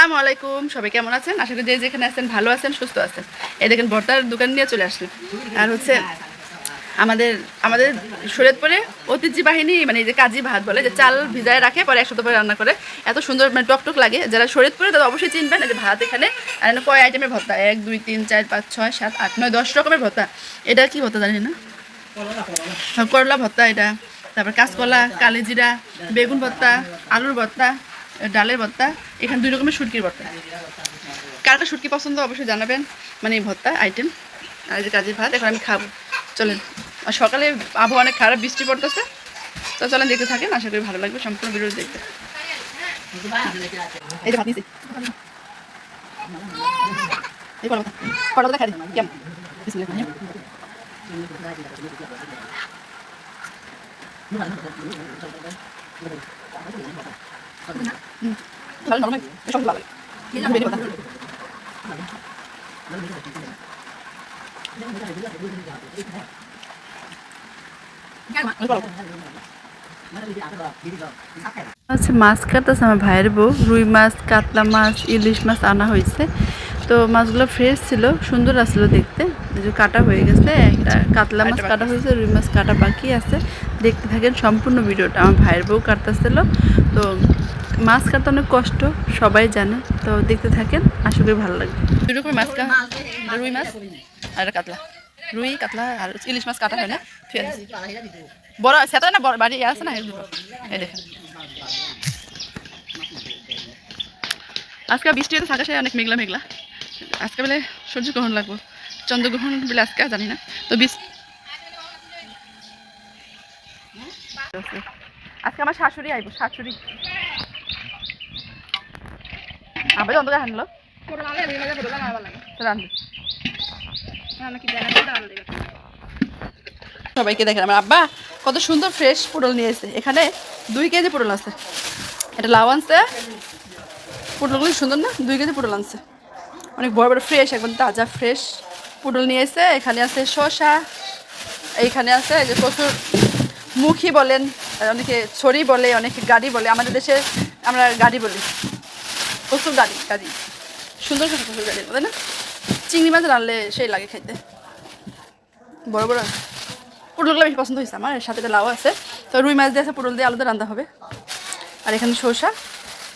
আসসালামু আলাইকুম। সবাই কেমন আছেন? আশা করি যে যেখানে আছেন ভালো আছেন সুস্থ আছেন। এই দেখেন ভর্তার দোকান নিয়ে চলে আসলেন আর হচ্ছে আমাদের আমাদের শরীয়তপুরে ঐতিহ্য বাহিনী মানে যে কাজী ভাত বলে যে চাল ভিজায় রাখে পরে একসাথে পরে রান্না করে। এত সুন্দর মানে টকটক লাগে। যারা শরীয়তপুরে তারা অবশ্যই চিনবেন যে ভাত এখানে আর কয় আইটেমের ভর্তা? এক দুই তিন চার পাঁচ ছয় সাত আট নয় দশ রকমের ভর্তা। এটা কি ভর্তা জানি না? হ্যাঁ, করলা ভর্তা এটা। তারপর কাঁচকলা কালিজিরা বেগুন ভর্তা আলুর ভর্তা। ডালের ভর্তা, এখানে দুই রকমের শুটকির ভর্তা। কার কার শুটকি পছন্দ অবশ্যই জানাবেন মানে এই ভর্তা আইটেম আর যে কাজের ভাত, এখন আমি খাব। চলেন, আর সকালে আবহাওয়া অনেক খারাপ, বৃষ্টি পড়তেছে। তো চলেন দেখতে থাকেন, আশা করি ভালো লাগবে সম্পূর্ণ ভিডিও দেখতে। পাতা আচ্ছা মাছ কাটতেছে আমার ভাইয়ের বউ। রুই মাছ, কাতলা মাছ, ইলিশ মাছ আনা হয়েছে। তো মাছগুলো ফ্রেশ ছিল সুন্দর আসলো দেখতে। যে কাটা হয়ে গেছে একটা কাতলা মাছ কাটা হয়েছে রুই মাছ কাটা বাকি আছে। দেখতে থাকেন সম্পূর্ণ ভিডিওটা আমার ভাইয়ের বউ কাটতেছিল। তো মাছ কাটতে অনেক কষ্ট সবাই জানে। তো দেখতে থাকেন আশা করি ভালো লাগবে। দুই রকমের মাছ রুই মাছ আর কাতলা। রুই কাতলা আর ইলিশ মাছ কাটা হয় না ঠিক আছে। বড় সেটা না বড় বাড়ি আছে না এই দুটো। এই দেখেন। আজকে বৃষ্টি হতে থাকা অনেক মেঘলা মেঘলা। আজকে বেলে সূর্যগ্রহণ লাগবো। চন্দ্রগ্রহণ বলে আজকে জানি না। তো বৃষ্টি আজকে আমার শাশুড়ি আইব, শাশুড়ি। আবার অন্ধকার হানলো। সবাইকে দেখেন, আমার আব্বা কত সুন্দর ফ্রেশ পটল নিয়েছে এখানে দুই কেজি পটল আছে। এটা লাউ আনছে। পটলগুলি সুন্দর না? দুই কেজি পটল আনছে। অনেক বড় বড় ফ্রেশ একদম তাজা ফ্রেশ পটল নিয়ে এসে, এখানে আছে শসা, এইখানে আছে যে প্রচুর মুখী বলেন, অনেকে ছড়ি বলে, অনেকে গাড়ি বলে, আমাদের দেশে আমরা গাড়ি বলি। প্রচুর গাড়ি গাড়ি। সুন্দর সুন্দর প্রচুর গাড়ি, তাই না? চিংড়ি মাছ রানলে সেই লাগে খাইতে বড় বড়। পটলগুলো বেশি পছন্দ হয়েছে আমার সাথে লাউ আছে। তো রুই মাছ দিয়ে আছে পটল দিয়ে আলাদা রান্না হবে। আর এখানে শসা।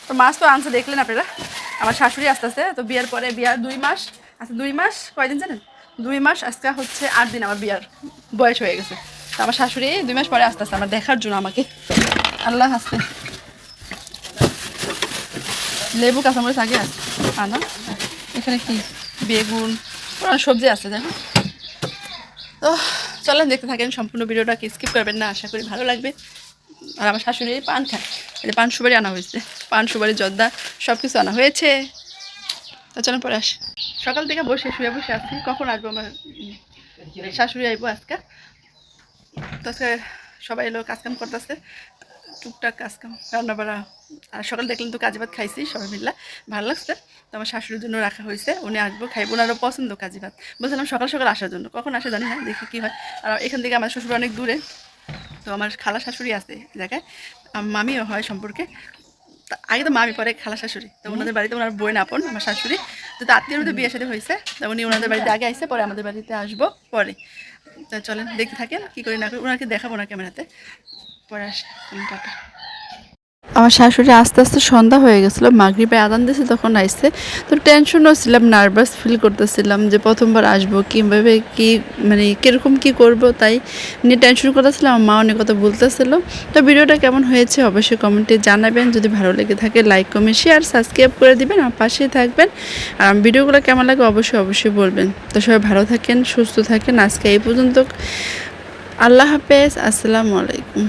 তো মাছ তো আনছে, দেখলেন আপনারা? আমার শাশুড়ি আস্তে আস্তে, তো বিয়ার পরে বিয়ার দুই মাস আচ্ছা দুই মাস, কয়দিন জানেন? দুই মাস, আজকে হচ্ছে আট দিন আমার বিয়ার বয়স হয়ে গেছে। তো আমার শাশুড়ি দুই মাস পরে আস্তে আস্তে আমার দেখার জন্য আমাকে। আল্লাহ হাসতে লেবু, কাঁচামরিচ আগে আছে। আনা এখানে কি? বেগুন, পুরো সবজি আছে দেখো তো চলেন, দেখতে থাকেন, সম্পূর্ণ ভিডিওটা কি স্কিপ করবেন না, আশা করি ভালো লাগবে। আর আমার শাশুড়ি পান খায়। এটা পান সুপারি আনা হয়েছে। পান সুপারি জর্দা সব কিছু আনা হয়েছে। তো চলেন পরে আস। সকাল থেকে বসে শুয়ে বসে আছি। কখন আসব আমার শাশুড়ি আইবো আজকে। তো সবাই এলো কাজকাম করতেছে। টুকটাক কাজকাম রান্না বাড়া আর সকাল দেখলেন তো কাজী ভাত খাইছি, সবাই মিল্লা ভালো লাগছে। তো আমার শাশুড়ির জন্য রাখা হয়েছে। উনি আসব, খাইবো। ওনারও পছন্দ কাজী ভাত। বলছিলাম সকাল সকাল আসার জন্য। কখন আসে জানি না, দেখি কী হয়। আর এখান থেকে আমার শ্বশুর অনেক দূরে। তো আমার খালা শাশুড়ি আছে জায়গায়। মামি মামিও হয় সম্পর্কে। তা আগে তো মামি পরে খালা শাশুড়ি। তো ওনাদের বাড়িতে ওনার বই আপন আমার শাশুড়ি। তো তো আত্মীয় মধ্যে বিয়ে সাথে হয়েছে। তো উনি ওনাদের বাড়িতে আগে আসছে পরে আমাদের বাড়িতে আসব পরে। তো চলেন দেখতে থাকেন কী করি না করি ওনাকে দেখাবো না ক্যামেরাতে। পরে আসে টাটা। আমার শাশুড়ি আস্তে আস্তে সন্ধ্যা হয়ে গেছিল, মাগরিবে আদান দিয়েছে, তখন আসছে তো টেনশনও ছিলাম নার্ভাস ফিল করতেছিলাম যে প্রথমবার আসব কীভাবে কি মানে কীরকম কি করব তাই নিয়ে টেনশন করতেছিলাম, আমার মা অনেক কথা বলতেছিল। তো ভিডিওটা কেমন হয়েছে অবশ্যই কমেন্টে জানাবেন, যদি ভালো লেগে থাকে লাইক কমেন্ট শেয়ার সাবস্ক্রাইব করে দিবেন, আমার পাশেই থাকবেন। আর আমার ভিডিওগুলো কেমন লাগে অবশ্যই অবশ্যই বলবেন। তো সবাই ভালো থাকেন, সুস্থ থাকেন, আজকে এই পর্যন্ত। আল্লাহ হাফেজ, আসসালামু আলাইকুম।